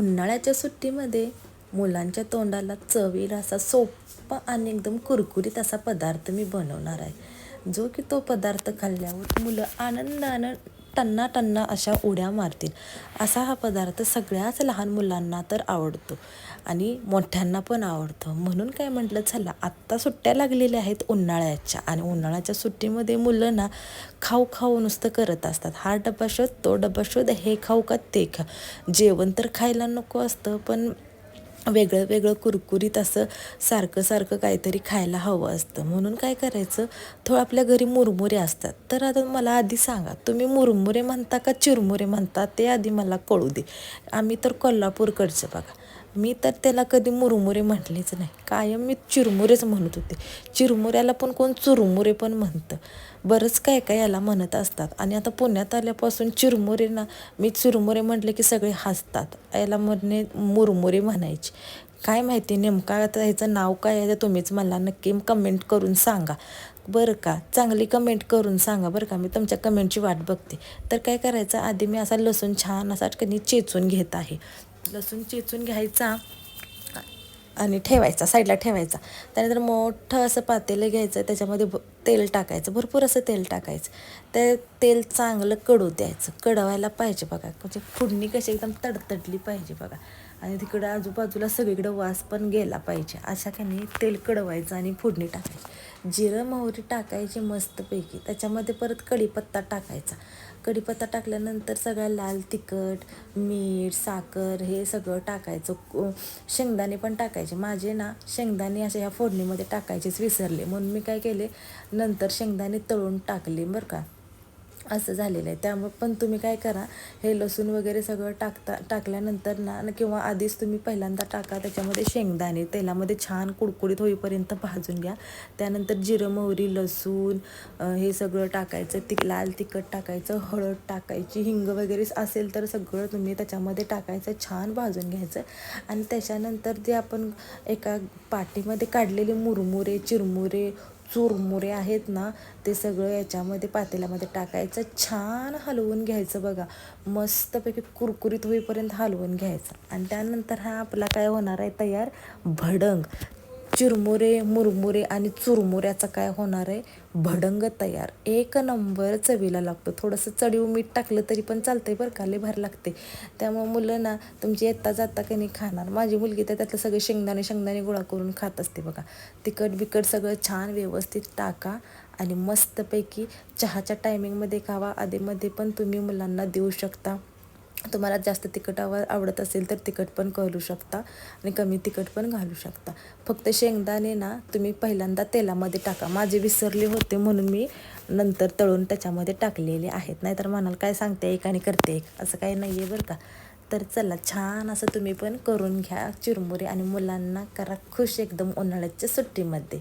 उन्हाळ्याच्या सुट्टीमध्ये मुलांच्या तोंडाला चवीला असा सोपा आणि एकदम कुरकुरीत असा पदार्थ मी बनवणार आहे. जो की तो पदार्थ खाल्ल्यावर मुलं आनंदानं टन्ना टन्ना अशा उड्या मारतील. असा हा पदार्थ सगळ्याच लहान मुलांना तर आवडतो आणि मोठ्यांना पण आवडतो. म्हणून काय म्हटलं चला आत्ता सुट्ट्या लागलेल्या आहेत उन्हाळ्याच्या आणि उन्हाळ्याच्या सुट्टीमध्ये मुलं ना खाऊ खाऊ नुसतं करत असतात. हा डबा शोध तो डबा शोध हे खाऊ का ते खा. जेवण तर खायला नको असतं पण वेगळं वेगळं कुरकुरीत असं सारखं सारखं काहीतरी खायला हवं असतं. म्हणून काय करायचं? थोडं आपल्या घरी मुरमुरे असतात. तर आता मला आधी सांगा तुम्ही मुरमुरे म्हणता का चिरमुरे म्हणता? ते आधी मला कळू दे. आम्ही तर कोल्हापूरकडचं बघा. मी तर त्याला कधी मुरमुरे म्हटलेच नाही. कायम मी चिरमुरेच म्हणत होते. चिरमुऱ्याला पण कोण चुरमुरे पण म्हणतं. बरंच काय काय याला म्हणत असतात. आणि आता पुण्यात आल्यापासून चिरमुरे ना मी चुरमुरे म्हटले की सगळे हसतात. याला म्हणणे मुरमुरे म्हणायचे. काय माहिती नेमका आता ह्याचं नाव काय आहे ते तुम्हीच मला नक्की कमेंट करून सांगा. बरं का? चांगली कमेंट करून सांगा बरं का? मी तुमच्या कमेंटची वाट बघते. तर काय करायचं? आधी मी असा लसूण छान असा कधी चेचून घेत आहे. लसूण चेचून घ्यायचा आणि ठेवायचा साईडला ठेवायचा. त्यानंतर मोठं असं पातेलं घ्यायचं त्याच्यामध्ये भ तेल टाकायचं भरपूर असं तेल टाकायचं. ते तेल चांगलं कडू द्यायचं. कडवायला पाहिजे बघा. म्हणजे फोडणी कशी एकदम तडतडली पाहिजे बघा. आणि तिकडं आजूबाजूला सगळीकडं वास पण गेला पाहिजे. अशा काही तेल कडवायचं आणि फोडणी टाकायची. जिरं मोहरी टाकायची मस्तपैकी. त्याच्यामध्ये परत कढीपत्ता टाकायचा. कढीपत्ता टाकल्यानंतर सगळं लाल तिखट मीठ साखर हे सगळं टाकायचं. शेंगदाणे पण टाकायचे. माझे ना शेंगदाणे असे ह्या फोडणीमध्ये टाकायचेच विसरले. म्हणून मी काय केले? नंतर शेंगदाणे तळून टाकले बरं का. असं झालेलं आहे. त्यामुळे पण तुम्ही काय करा हे लसूण वगैरे सगळं टाकता टाकल्यानंतर ना किंवा आधीच तुम्ही पहिल्यांदा टाका त्याच्यामध्ये शेंगदाणे तेलामध्ये छान कुडकुडीत होईपर्यंत भाजून घ्या. त्यानंतर जिरं मोहरी लसूण हे सगळं टाकायचं तिक लाल तिखट टाकायचं हळद टाकायची हिंग वगैरे असेल तर सगळं तुम्ही त्याच्यामध्ये टाकायचं छान भाजून घ्यायचं. आणि त्याच्यानंतर जे आपण एका पाटीमध्ये काढलेले मुरमुरे चिरमुरे चुरमुरे आहेत ना ते सगळं याच्यामध्ये पातेल्यामध्ये टाकायचं. छान हलवून घ्यायचं बघा. मस्तपैकी कुरकुरीत होईपर्यंत हलवून घ्यायचं. आणि त्यानंतर हा आपला काय होणार आहे? तयार भडंग. चिरमुरे मुरमुरे आणि चुरमुऱ्याचा काय होणार आहे? भडंग तयार. एक नंबर चवीला लागतो. थोडंसं चढीव मीठ टाकलं तरी पण चालतंय बरं का. लय भार लागते त्यामुळे मुलं ना तुमची येता जाता की नाही खाणार. माझी मुलगी तर त्यातलं सगळे शेंगदाणे शेंगदाणे गोळा करून खात असते बघा. तिखट बिकट सगळं छान व्यवस्थित टाका आणि मस्तपैकी चहाच्या टायमिंगमध्ये खावा. आधीमध्ये पण तुम्ही मुलांना देऊ शकता. तुम्हाला जास्त तिखट आवडत असेल तर तिखट पण करू शकता आणि कमी तिखट पण घालू शकता. फक्त शेंगदाणे ना तुम्ही पहिल्यांदा तेलामध्ये टाका. माझे विसरले होते म्हणून मी नंतर तळून त्याच्यामध्ये टाकलेले आहेत. नाहीतर म्हणाल काय सांगते एक आणि करते एक. असं काही नाही आहे बरं का. तर चला छान असं तुम्ही पण करून घ्या चिरमुरे आणि मुलांना करा खुश एकदम उन्हाळ्याच्या सुट्टीमध्ये.